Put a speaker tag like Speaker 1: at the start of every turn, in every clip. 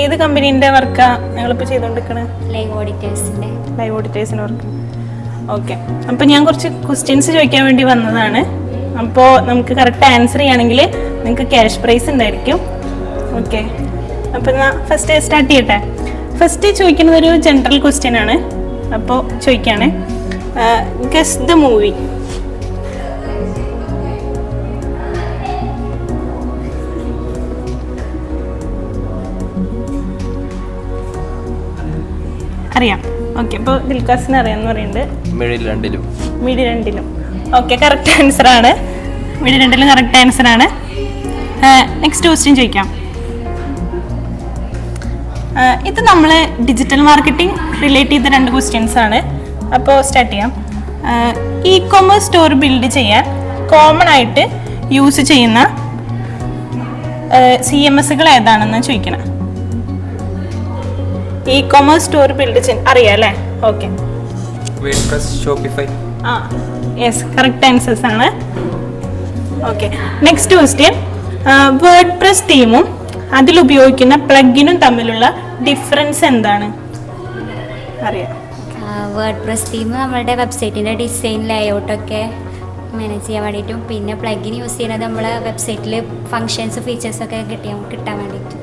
Speaker 1: ഏത് കമ്പനീന്റെ വർക്കാ ഞങ്ങളിപ്പോൾ ചെയ്തുകൊണ്ടിരിക്കണത്
Speaker 2: ലൈവ് ഓഡിറ്റേഴ്സിന്റെ
Speaker 1: ലൈവ് ഓഡിറ്റേഴ്സിന്റെ വർക്ക് ഓക്കെ അപ്പോൾ ഞാൻ കുറച്ച് ക്വസ്റ്റ്യൻസ് ചോദിക്കാൻ വേണ്ടി വന്നതാണ്. അപ്പോൾ നമുക്ക് കറക്റ്റ് ആൻസർ ചെയ്യുകയാണെങ്കിൽ നിങ്ങൾക്ക് ക്യാഷ് പ്രൈസ് ഉണ്ടായിരിക്കും. ഓക്കെ അപ്പോൾ എന്നാൽ ഫസ്റ്റ് സ്റ്റാർട്ട് ചെയ്യട്ടെ. ഫസ്റ്റ് ചോദിക്കുന്നത് ഒരു ജനറൽ ക്വസ്റ്റ്യൻ ആണ്. അപ്പോൾ ചോദിക്കുകയാണ് ഗസ് ദ മൂവി അറിയാം. ഓക്കെ അപ്പോൾ ദിൽഖാസിന് അറിയാമെന്ന് പറയുന്നുണ്ട്.
Speaker 3: മിഴി രണ്ടിലും
Speaker 1: മിഴി രണ്ടിലും ഓക്കെ കറക്റ്റ് ആൻസർ ആണ്. മിഴി രണ്ടിലും കറക്റ്റ് ആൻസർ ആണ് നെക്സ്റ്റ് ക്വസ്റ്റ്യൻ ചോദിക്കാം. ഇത് നമ്മൾ ഡിജിറ്റൽ മാർക്കറ്റിംഗ് റിലേറ്റ് ചെയ്ത രണ്ട് ക്വസ്റ്റ്യൻസ് ആണ്. അപ്പോൾ സ്റ്റാർട്ട് ചെയ്യാം. ഇ കൊമേഴ്സ് സ്റ്റോർ ബിൽഡ് ചെയ്യാൻ കോമൺ ആയിട്ട് യൂസ് ചെയ്യുന്ന സി എം എസുകൾ ഏതാണെന്ന് ചോദിക്കണം. ഇ കൊമേഴ്സ് സ്റ്റോർ ബിൽഡ് ചെയ്യാൻ അറിയാം അല്ലേ ഓക്കെ
Speaker 3: ഷോപ്പിഫൈ
Speaker 1: ആ യെസ് കറക്റ്റ് ആൻസേഴ്സ് ആണ്. Okay next question WordPress തീമും അതിൽ ഉപയോഗിക്കുന്ന പ്ലഗിനും തമ്മിലുള്ള ഡിഫറൻസ് എന്താണ്? അറിയാം.
Speaker 2: വേർഡ് പ്രസ് തീം നമ്മളുടെ വെബ്സൈറ്റിന്റെ ഡിസൈൻ ലേഔട്ടൊക്കെ മാനേജ് ചെയ്യാൻ വേണ്ടിയിട്ടും പിന്നെ പ്ലഗിൻ യൂസ് ചെയ്യുന്നത് നമ്മളെ വെബ്സൈറ്റിൽ ഫങ്ഷൻസ് ഫീച്ചേഴ്സൊക്കെ കിട്ടിയാൽ കിട്ടാൻ വേണ്ടിയിട്ട്.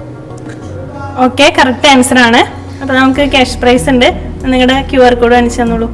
Speaker 1: ഓക്കെ കറക്റ്റ് ആൻസർ ആണ്. അപ്പോൾ നമുക്ക് ക്യാഷ് പ്രൈസ് ഉണ്ട്. നിങ്ങളുടെ ക്യു ആർ കോഡ് കാണിച്ചു തന്നോളൂ.